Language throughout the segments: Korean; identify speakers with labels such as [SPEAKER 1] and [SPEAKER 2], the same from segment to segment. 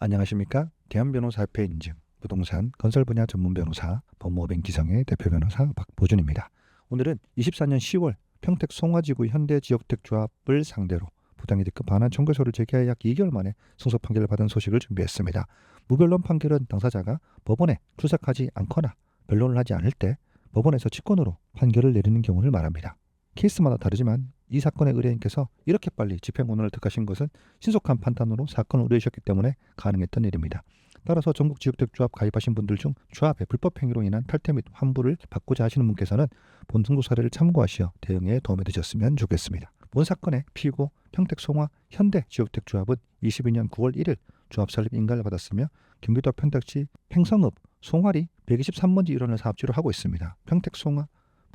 [SPEAKER 1] 안녕하십니까? 대한변호사 협회 인증 부동산 건설 분야 전문 변호사 법무법인 기성의 대표 변호사 박보준입니다. 오늘은 24년 10월 평택 송화지구 현대지역택조합을 상대로 부당이득금 반환 청구서를 제기하여 약 2개월 만에 승소 판결을 받은 소식을 준비했습니다. 무변론 판결은 당사자가 법원에 출석하지 않거나 변론을 하지 않을 때 법원에서 직권으로 판결을 내리는 경우를 말합니다. 케이스마다 다르지만 이 사건의 의뢰인께서 이렇게 빨리 집행권을 득하신 것은 신속한 판단으로 사건을 의뢰하셨기 때문에 가능했던 일입니다. 따라서 전국 지역택조합 가입하신 분들 중 조합의 불법 행위로 인한 탈퇴 및 환불을 받고자 하시는 분께서는 본 승소 사례를 참고하시어 대응에 도움이 되셨으면 좋겠습니다. 본 사건의 피고 평택송화 현대 지역택조합은 22년 9월 1일 조합 설립 인가를 받았으며 경기도 평택시 팽성읍 송화리 123번지 일원을 사업지로 하고 있습니다. 평택송화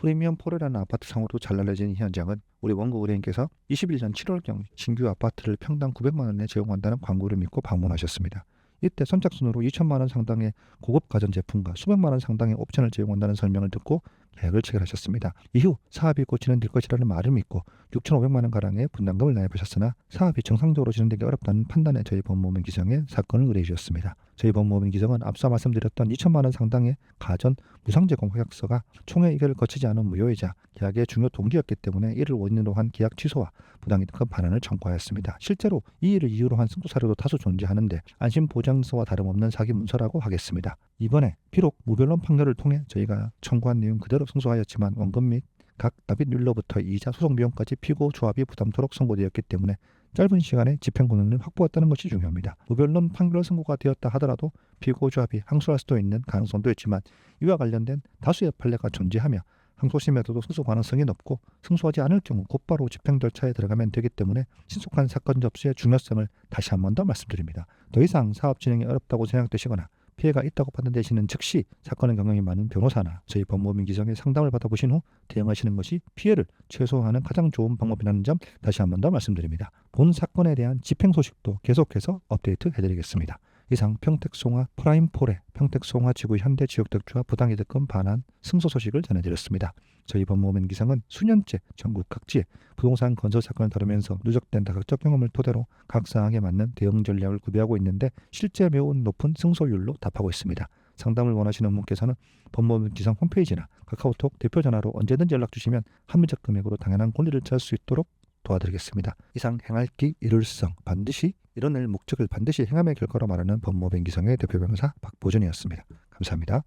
[SPEAKER 1] 프리미엄 포레라는 아파트 상으로 잘 알려진 이 현장은 우리 원고 의뢰인께서 21년 7월경 신규 아파트를 평당 900만 원에 제공한다는 광고를 믿고 방문하셨습니다. 이때 선착순으로 2천만 원 상당의 고급 가전제품과 수백만 원 상당의 옵션을 제공한다는 설명을 듣고 계약을 체결하셨습니다. 이후 사업이 곧 진행될 것이라는 말을 믿고 6,500만 원 가량의 분담금을 납입하셨으나 사업이 정상적으로 진행되기 어렵다는 판단에 저희 법무법인 기성에 사건을 의뢰해 주셨습니다. 저희 법무법인 기성은 앞서 말씀드렸던 2천만 원 상당의 가전 무상제공 계약서가 총회 의결을 거치지 않은 무효이자 계약의 중요 동기였기 때문에 이를 원인으로 한 계약 취소와 부당이득금 반환을 청구하였습니다. 실제로 이 일을 이유로 한 승소 사례도 다수 존재하는데 안심 보장서와 다름없는 사기 문서라고 하겠습니다. 이번에 비록 무변론 판결을 통해 저희가 청구한 내용 그대로 승소하였지만 원금 및각 납입률로부터 이자 소송 비용까지 피고 조합이 부담토록 선고되었기 때문에 짧은 시간에 집행권을 확보했다는 것이 중요합니다. 무변론 판결 선고가 되었다 하더라도 피고 조합이 항소할 수도 있는 가능성도 있지만 이와 관련된 다수의 판례가 존재하며 항소심에서도 승소 가능성이 높고 승소하지 않을 경우 곧바로 집행 절차에 들어가면 되기 때문에 신속한 사건 접수의 중요성을 다시 한 번 더 말씀드립니다. 더 이상 사업 진행이 어렵다고 생각되시거나 피해가 있다고 판단되시는 즉시 사건의 경험이 많은 변호사나 저희 법무법인 기성의 상담을 받아보신 후 대응하시는 것이 피해를 최소화하는 가장 좋은 방법이라는 점 다시 한 번 더 말씀드립니다. 본 사건에 대한 집행 소식도 계속해서 업데이트 해드리겠습니다. 이상 평택송화 프라임폴의 평택송화 지구 현대 지역택조합 부당이득금 반환 승소 소식을 전해드렸습니다. 저희 법무법인 기상은 수년째 전국 각지의 부동산 건설 사건을 다루면서 누적된 다각적 경험을 토대로 각 사항에 맞는 대응 전략을 구비하고 있는데 실제 매우 높은 승소율로 답하고 있습니다. 상담을 원하시는 분께서는 법무법인 기상 홈페이지나 카카오톡 대표 전화로 언제든지 연락 주시면 합리적 금액으로 당연한 권리를 찾을 수 있도록 도와드리겠습니다. 이상 행할 기 이룰성 반드시 이뤄낼 목적을 반드시 행함의 결과로 말하는 법무법인 기성의 대표 변호사 박보준이었습니다. 감사합니다.